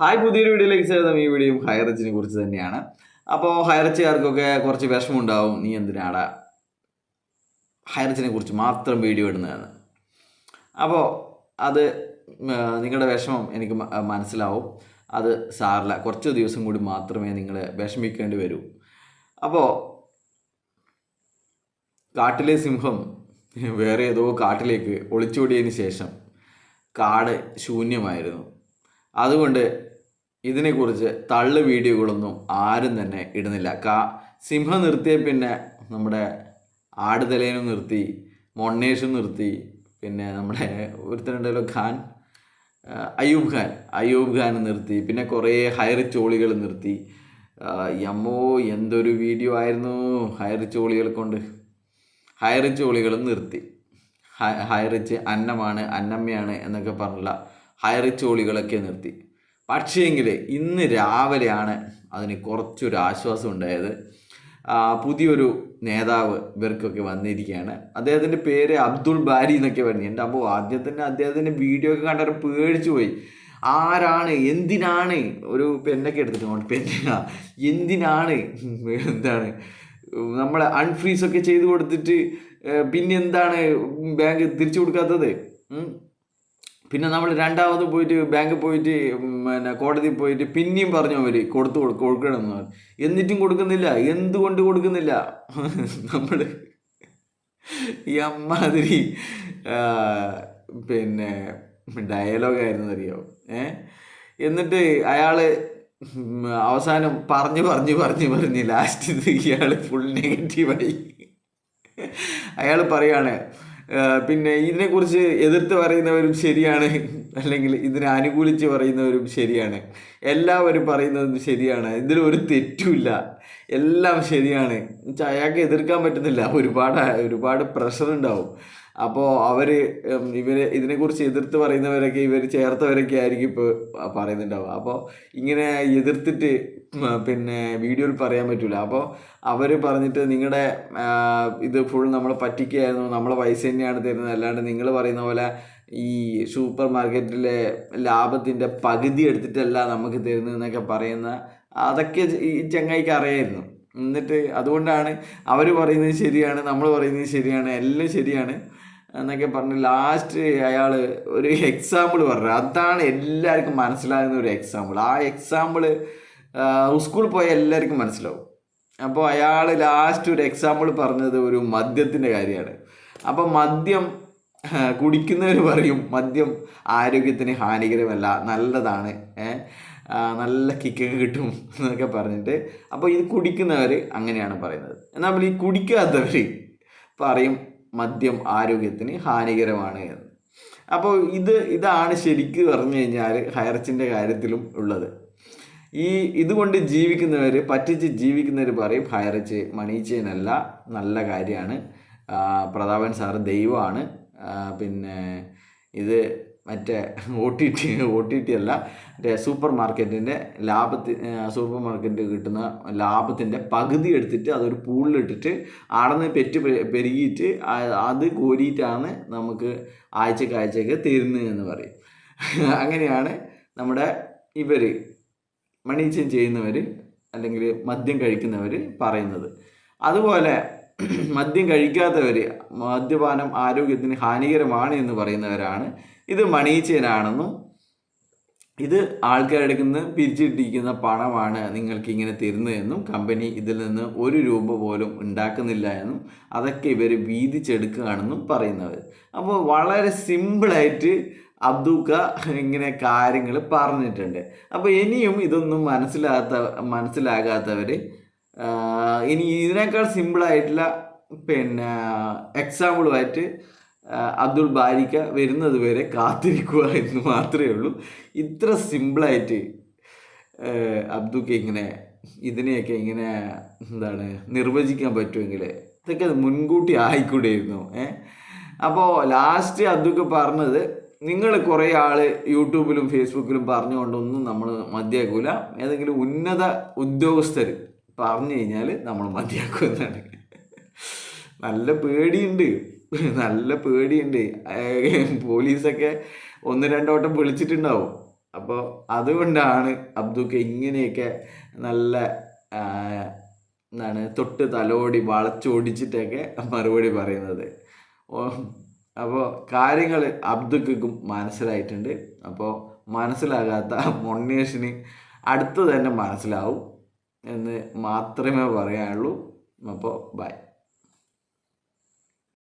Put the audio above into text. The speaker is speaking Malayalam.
ഹായ് പുതിയൊരു വീഡിയോയിലേക്ക് സ്വാഗതം. ഈ വീഡിയോയും ഹൈറച്ചിനെ കുറിച്ച് തന്നെയാണ്. അപ്പോൾ ഹൈറച്ചുകാർക്കൊക്കെ കുറച്ച് വിഷമമുണ്ടാവും. നീ എന്തിനാടാ ഹൈറച്ചിനെ കുറിച്ച് മാത്രം വീഡിയോ ഇടുന്നതെന്ന്. അപ്പോൾ അത് നിങ്ങളുടെ വിഷമം എനിക്ക് മനസ്സിലാവും. അത് സാറില്ല കുറച്ച് ദിവസം കൂടി മാത്രമേ നിങ്ങൾ വിഷമിക്കേണ്ടി വരൂ. അപ്പോൾ കാട്ടിലെ സിംഹം വേറെ ഏതോ കാട്ടിലേക്ക് ഒളിച്ചോടിയതിന് ശേഷം കാട് ശൂന്യമായിരുന്നു. അതുകൊണ്ട് ഇതിനെക്കുറിച്ച് തള്ളു വീഡിയോകളൊന്നും ആരും തന്നെ ഇടുന്നില്ല. കാ സിംഹം നിർത്തിയ പിന്നെ നമ്മുടെ ആടുതലേനും നിർത്തി മൊണ്ണേഷും നിർത്തി പിന്നെ നമ്മുടെ ഒരുത്തനുണ്ടല്ലോ ഖാൻ അയ്യൂബ് ഖാൻ അയ്യൂബ് ഖാൻ നിർത്തി പിന്നെ കുറേ ഹയർ ചോളികൾ നിർത്തി. യമ്മോ എന്തൊരു വീഡിയോ ആയിരുന്നു ഹയർ ചോളികൾ കൊണ്ട്. ഹയർ ചോളികളും നിർത്തി. ഹയറിച്ച് അന്നമാണ് അന്നമ്മയാണ് എന്നൊക്കെ പറഞ്ഞുള്ള ഹൈറിച്ചോളികളൊക്കെ നിർത്തി. പക്ഷേങ്കിൽ ഇന്ന് രാവിലെയാണ് അതിന് കുറച്ചൊരു ആശ്വാസം ഉണ്ടായത്. പുതിയൊരു നേതാവ് ഇവർക്കൊക്കെ വന്നിരിക്കുകയാണ്. അദ്ദേഹത്തിന്റെ പേര് അബ്ദുൾ ബാരി എന്നൊക്കെ പറഞ്ഞു എന്റെ അപ്പോൾ ആദ്യം തന്നെ അദ്ദേഹത്തിന്റെ വീഡിയോ ഒക്കെ കണ്ടപ്പോൾ പേടിച്ചു പോയി. ആരാണ് എന്തിനാണ് ഒരു പെണ്ണൊക്കെ എടുത്തിട്ട് പെണ്ണ എന്തിനാണ് എന്താണ് നമ്മളെ അൺഫ്രീസൊക്കെ ചെയ്ത് കൊടുത്തിട്ട് പിന്നെ എന്താണ് ബാങ്ക് തിരിച്ചു കൊടുക്കാത്തത്? പിന്നെ നമ്മൾ രണ്ടാമത് പോയിട്ട് ബാങ്കിൽ പോയിട്ട് പിന്നെ കോടതി പോയിട്ട് പിന്നെയും പറഞ്ഞു അവർ കൊടുത്തു കൊടുക്കണമെന്ന്. എന്നിട്ടും കൊടുക്കുന്നില്ല. എന്തുകൊണ്ട് കൊടുക്കുന്നില്ല? നമ്മൾ ഈ അമ്മാതിരി പിന്നെ ഡയലോഗായിരുന്നു അറിയോ? ഏ? എന്നിട്ട് അയാൾ അവസാനം പറഞ്ഞു പറഞ്ഞു പറഞ്ഞു പറഞ്ഞ് ലാസ്റ്റ് ഇയാൾ ഫുൾ നെഗറ്റീവായി അയാൾ പറയാണ് പിന്നെ ഇതിനെക്കുറിച്ച് എതിർത്ത് പറയുന്നവരും ശരിയാണ്. അല്ലെങ്കിൽ ഇതിനെ അനുകൂലിച്ച് പറയുന്നവരും ശരിയാണ്. എല്ലാവരും പറയുന്നതും ശരിയാണ്. ഇതിൽ ഒരു തെറ്റുമില്ല. എല്ലാം ശരിയാണ്. അയാൾക്ക് എതിർക്കാൻ പറ്റുന്നില്ല. ഒരുപാട് ഒരുപാട് പ്രഷർ ഉണ്ടാവും. അപ്പോൾ അവർ ഇവർ ഇതിനെക്കുറിച്ച് എതിർത്ത് പറയുന്നവരൊക്കെ ഇവർ ചേർത്തവരൊക്കെ ആയിരിക്കും ഇപ്പോൾ പറയുന്നുണ്ടാവുക. അപ്പോൾ ഇങ്ങനെ എതിർത്തിട്ട് പിന്നെ വീഡിയോയിൽ പറയാൻ പറ്റില്ല അപ്പോൾ അവർ പറഞ്ഞിട്ട് നിങ്ങളുടെ ഇത് ഫുൾ നമ്മളെ പറ്റിക്കുകയായിരുന്നു നമ്മളെ പൈസ തന്നെയാണ് തരുന്നത്. അല്ലാണ്ട് നിങ്ങൾ പറയുന്ന പോലെ ഈ സൂപ്പർ മാർക്കറ്റിലെ ലാഭത്തിന്റെ പകുതി എടുത്തിട്ടല്ല നമുക്ക് തരുന്നതെന്നൊക്കെ പറയുന്ന അതൊക്കെ ഈ ചങ്ങായിക്ക് അറിയായിരുന്നു. എന്നിട്ട് അതുകൊണ്ടാണ് അവർ പറയുന്നത് ശരിയാണ് നമ്മൾ പറയുന്നത് ശരിയാണ് എല്ലാം ശരിയാണ്. എന്നൊക്കെ പറഞ്ഞ് ലാസ്റ്റ് അയാൾ ഒരു എക്സാമ്പിൾ പറഞ്ഞു. അതാണ് എല്ലാവർക്കും മനസ്സിലാകുന്ന ഒരു എക്സാമ്പിൾ ആ എക്സാമ്പിൾ സ്കൂളിൽ പോയ എല്ലാവർക്കും മനസ്സിലാവും. അപ്പോൾ അയാൾ ലാസ്റ്റ് ഒരു എക്സാമ്പിൾ പറഞ്ഞത് ഒരു മദ്യത്തിന്റെ കാര്യമാണ്. അപ്പോൾ മദ്യം കുടിക്കുന്നവർ പറയും മദ്യം ആരോഗ്യത്തിന് ഹാനികരമല്ല നല്ലതാണ് നല്ല കിക്കൊക്കെ കിട്ടും എന്നൊക്കെ പറഞ്ഞിട്ട്. അപ്പോൾ ഇത് കുടിക്കുന്നവർ അങ്ങനെയാണ് പറയുന്നത്. എന്നാൽ ഈ കുടിക്കാത്തവർ പറയും മദ്യം ആരോഗ്യത്തിന് ഹാനികരമാണ് എന്ന്. അപ്പോൾ ഇത് ഇതാണ് ശരിക്ക് പറഞ്ഞു കഴിഞ്ഞാൽ ഹയർച്ചിന്റെ കാര്യത്തിലും ഉള്ളത്. ഈ ഇതുകൊണ്ട് ജീവിക്കുന്നവർ പറ്റിച്ച് ജീവിക്കുന്നവർ പറയും ഹയർച്ച് മണീച്ചേനല്ല നല്ല കാര്യമാണ്. പ്രതാപൻ സാറ് ദൈവമാണ്. പിന്നെ ഇത് മറ്റേ O T T O T T അല്ല മറ്റേ സൂപ്പർ മാർക്കറ്റിന്റെ ലാഭത്തിൽ സൂപ്പർ മാർക്കറ്റിൽ കിട്ടുന്ന ലാഭത്തിന്റെ പകുതി എടുത്തിട്ട് അതൊരു പൂളിലിട്ടിട്ട് ആടന്ന് പെറ്റ് പെ- പെരുകിയിട്ട് അത് കോരിയിട്ടാണ് നമുക്ക് ആഴ്ചക്ക് ആഴ്ചക്ക് തരുന്നത് എന്ന് പറയും. അങ്ങനെയാണ് നമ്മുടെ ഇവർ മണീച്ചം ചെയ്യുന്നവർ അല്ലെങ്കിൽ മദ്യം കഴിക്കുന്നവർ പറയുന്നത്. അതുപോലെ മദ്യം കഴിക്കാത്തവർ മദ്യപാനം ആരോഗ്യത്തിന് ഹാനികരമാണ് എന്ന് പറയുന്നവരാണ് ഇത് മണീച്ചനാണെന്നും ഇത് ആൾക്കാരുടെ നിന്ന് പിരിച്ചിട്ടിരിക്കുന്ന പണമാണ് നിങ്ങൾക്ക് ഇങ്ങനെ തരുന്നതെന്നും കമ്പനി ഇതിൽ നിന്ന് ഒരു രൂപ പോലും ഉണ്ടാക്കുന്നില്ല എന്നും അതൊക്കെ ഇവർ വീതിച്ചെടുക്കുകയാണെന്നും പറയുന്നവർ അപ്പോൾ വളരെ സിമ്പിളായിട്ട് അബ്ദൂക്ക ഇങ്ങനെ കാര്യങ്ങൾ പറഞ്ഞിട്ടുണ്ട്. അപ്പോൾ ഇനിയും ഇതൊന്നും മനസ്സിലാകാത്ത മനസ്സിലാകാത്തവർ ഇനി ഇതിനേക്കാൾ സിമ്പിളായിട്ടുള്ള പിന്നെ എക്സാമ്പിളുമായിട്ട് അബ്ദുൾ ബാരിക്ക വരുന്നത് വരെ കാത്തിരിക്കുക എന്ന് മാത്രമേ ഉള്ളൂ. ഇത്ര സിമ്പിളായിട്ട് അബ്ദുക്ക് ഇങ്ങനെ ഇതിനെയൊക്കെ ഇങ്ങനെ എന്താണ് നിർവചിക്കാൻ പറ്റുമെങ്കിൽ ഇതൊക്കെ മുൻകൂട്ടി ആയിക്കൂടെയിരുന്നു ഏ? അപ്പോൾ ലാസ്റ്റ് അബ്ദുക്ക് പറഞ്ഞത് നിങ്ങൾ കുറേ ആൾ യൂട്യൂബിലും ഫേസ്ബുക്കിലും പറഞ്ഞുകൊണ്ടൊന്നും നമ്മൾ മതിയാക്കൂല. ഏതെങ്കിലും ഉന്നത ഉദ്യോഗസ്ഥർ പറഞ്ഞു കഴിഞ്ഞാൽ നമ്മൾ മതിയാക്കും എന്നാണ് നല്ല പേടിയുണ്ട്. നല്ല പേടിയുണ്ട്. പോലീസൊക്കെ ഒന്ന് രണ്ടോട്ടം വിളിച്ചിട്ടുണ്ടാവും. അപ്പോൾ അതുകൊണ്ടാണ് അബ്ദുക്ക് ഇങ്ങനെയൊക്കെ നല്ല എന്താണ് തൊട്ട് തലോടി വളച്ചോടിച്ചിട്ടൊക്കെ മറുപടി പറയുന്നത്. അപ്പോൾ കാര്യങ്ങൾ അബ്ദുക്കും മനസ്സിലായിട്ടുണ്ട്. അപ്പോൾ മനസ്സിലാകാത്ത മൊണ്ണേഷിന് അടുത്ത് തന്നെ മനസ്സിലാവും എന്ന് മാത്രമേ പറയാനുള്ളൂ. അപ്പോൾ ബൈ